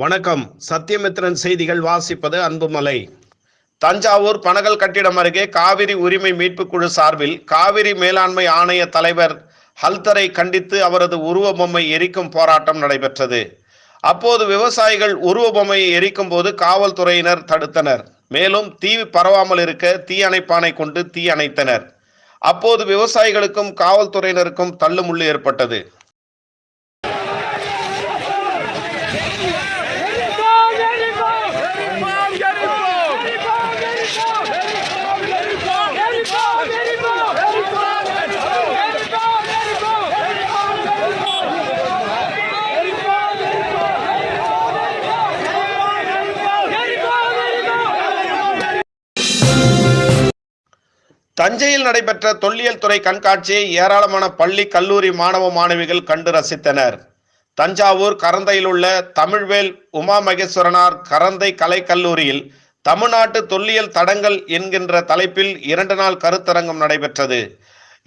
வணக்கம். சத்தியமித்ரன் செய்திகள் வாசிப்பது அன்புமலை. தஞ்சாவூர் பனகல் கட்டிடம் அருகே காவிரி உரிமை மீட்புக் குழு சார்பில் காவிரி மேலாண்மை ஆணைய தலைவர் ஹல்தரை கண்டித்து அவரது உருவ பொம்மை எரிக்கும் போராட்டம் நடைபெற்றது. அப்போது விவசாயிகள் உருவ பொம்மையை எரிக்கும் போது காவல்துறையினர் தடுத்தனர். மேலும் தீ பரவாமல் இருக்க தீ அணைப்பானை கொண்டு தீ அணைத்தனர். அப்போது விவசாயிகளுக்கும் காவல்துறையினருக்கும் தள்ளுமுள்ளு ஏற்பட்டது. தஞ்சையில் நடைபெற்ற தொல்லியல் துறை கண்காட்சியை ஏராளமான பள்ளி கல்லூரி மாணவ மாணவிகள் கண்டு ரசித்தனர். தஞ்சாவூர் கரந்தையில் உள்ள தமிழ்வேல் உமா மகேஸ்வரனார் கரந்தை கலை கல்லூரியில் தமிழ்நாட்டு தொல்லியல் தடங்கள் என்கின்ற தலைப்பில் இரண்டு நாள் கருத்தரங்கம் நடைபெற்றது.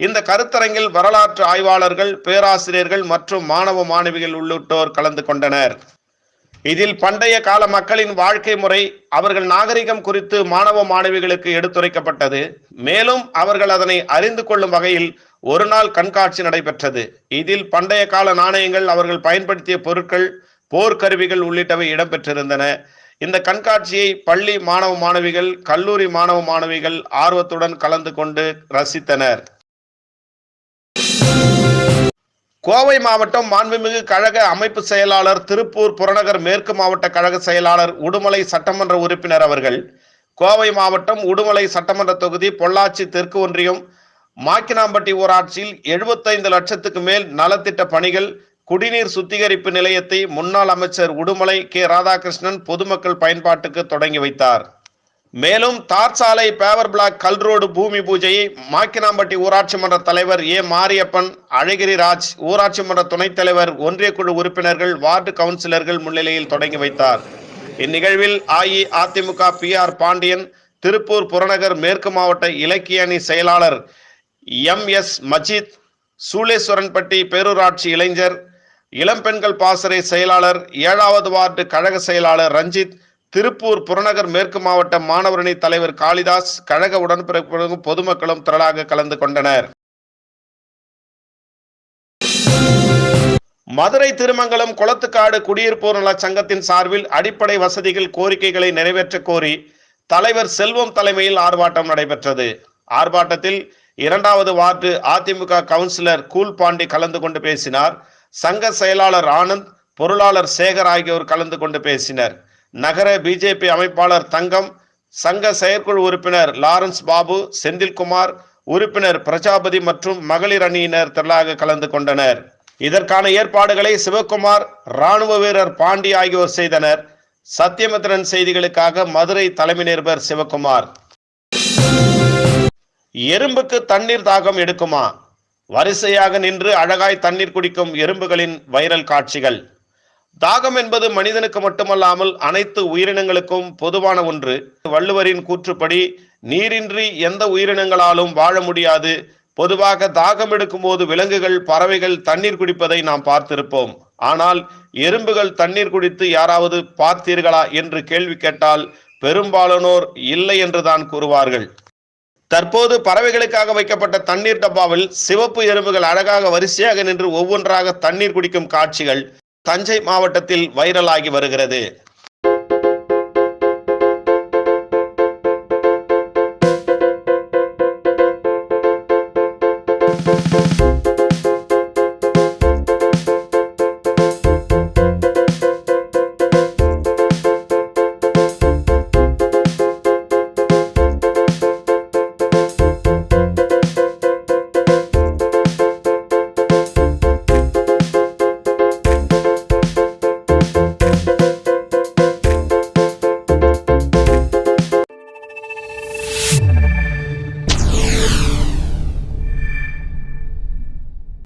இந்த கருத்தரங்கில் வரலாற்று ஆய்வாளர்கள் பேராசிரியர்கள் மற்றும் மாணவ மாணவிகள் உள்ளிட்டோர் கலந்து கொண்டனர். இதில் பண்டைய கால மக்களின் வாழ்க்கை முறை அவர்கள் நாகரிகம் குறித்து மாணவ மாணவிகளுக்கு எடுத்துரைக்கப்பட்டது. மேலும் அவர்கள் அதனை அறிந்து கொள்ளும் வகையில் ஒரு நாள் கண்காட்சி நடைபெற்றது. இதில் பண்டைய கால நாணயங்கள் அவர்கள் பயன்படுத்திய பொருட்கள் போர்க்கருவிகள் உள்ளிட்டவை இடம்பெற்றிருந்தன. இந்த கண்காட்சியை பள்ளி மாணவ மாணவிகள் கல்லூரி மாணவ மாணவிகள் ஆர்வத்துடன் கலந்து கொண்டு ரசித்தனர். கோவை மாவட்டம் மாண்புமிகு கழக அமைப்பு செயலாளர் திருப்பூர் புறநகர் மேற்கு மாவட்ட கழக செயலாளர் உடுமலை சட்டமன்ற உறுப்பினர் அவர்கள் கோவை மாவட்டம் உடுமலை சட்டமன்ற தொகுதி பொள்ளாச்சி தெற்கு ஒன்றியம் மாக்கினாம்பட்டி ஊராட்சியில் எழுபத்தைந்து லட்சத்துக்கு மேல் நலத்திட்ட பணிகள் குடிநீர் சுத்திகரிப்பு நிலையத்தை முன்னாள் அமைச்சர் உடுமலை கே. ராதாகிருஷ்ணன் பொதுமக்கள் பயன்பாட்டுக்கு தொடங்கி வைத்தார். மேலும் தார் சாலை பேவர் பிளாக் கல் ரோடு பூமி பூஜையை மாக்கினாம்பட்டி ஊராட்சி மன்ற தலைவர் ஏ மாரியப்பன் அழகிரி ராஜ் ஊராட்சி மன்ற துணைத் தலைவர் ஒன்றிய குழு உறுப்பினர்கள் வார்டு கவுன்சிலர்கள் முன்னிலையில் தொடங்கி வைத்தார். இந்நிகழ்வில் அஇஅதிமுக பி ஆர் பாண்டியன் திருப்பூர் புறநகர் மேற்கு மாவட்ட இலக்கிய அணி செயலாளர் எம் எஸ் மஜித் சூளேஸ்வரன்பட்டி பேரூராட்சி இளைஞர் இளம்பெண்கள் பாசறை செயலாளர் ஏழாவது வார்டு கழக செயலாளர் ரஞ்சித் திருப்பூர் புறநகர் மேற்கு மாவட்ட மாணவரணி தலைவர் காளிதாஸ் கழக உடன்பிறப்புகளும் பொதுமக்களும் திரளாக கலந்து கொண்டனர். மதுரை திருமங்கலம் குளத்துக்காடு குடியிருப்போர் நல சங்கத்தின் சார்பில் அடிப்படை வசதிகள் கோரிக்கைகளை நிறைவேற்ற கோரி தலைவர் செல்வம் தலைமையில் ஆர்ப்பாட்டம் நடைபெற்றது. ஆர்ப்பாட்டத்தில் இரண்டாவது ward ADMK councillor cool Pandi கலந்து கொண்டு பேசினார். சங்க செயலாளர் ஆனந்த் பொருளாளர் சேகர் ஆகியோர் கலந்து கொண்டு பேசினர். நகர பிஜேபி அமைப்பாளர் தங்கம் சங்க செயற்குழு உறுப்பினர் லாரன்ஸ் பாபு செந்தில்குமார் உறுப்பினர் பிரஜாபதி மற்றும் மகளிர் அணியினர் திரளாக கலந்து கொண்டனர். இதற்கான ஏற்பாடுகளை சிவகுமார் ராணுவ வீரர் பாண்டி ஆகியோர் செய்தனர். சத்தியமித்திரன் செய்திகளுக்காக மதுரை தலைமை நிருபர் சிவகுமார். எறும்புக்கு தண்ணீர் தாகம் எடுக்குமா? வரிசையாக நின்று அழகாய் தண்ணீர் குடிக்கும் எறும்புகளின் வைரல் காட்சிகள். தாகம் என்பது மனிதனுக்கு மட்டுமல்லாமல் அனைத்து உயிரினங்களுக்கும் பொதுவான ஒன்று. வள்ளுவரின் கூற்றுப்படி நீரின்றி எந்த உயிரினங்களாலும் வாழ முடியாது. பொதுவாக தாகம் எடுக்கும்போது விலங்குகள் பறவைகள் தண்ணீர் குடிப்பதை நாம் பார்த்திருப்போம். ஆனால் எறும்புகள் தண்ணீர் குடித்து யாராவது பார்த்தீர்களா? என்று கேள்வி கேட்டால் பெரும்பாலானோர் இல்லை என்றுதான் கூறுவார்கள். தற்போது பறவைகளுக்காக வைக்கப்பட்ட தண்ணீர் டப்பாவில் சிவப்பு எறும்புகள் அழகாக வரிசையாக நின்று ஒவ்வொன்றாக தண்ணீர் குடிக்கும் காட்சிகள் தஞ்சை மாவட்டத்தில் வைரலாகி வருகிறது.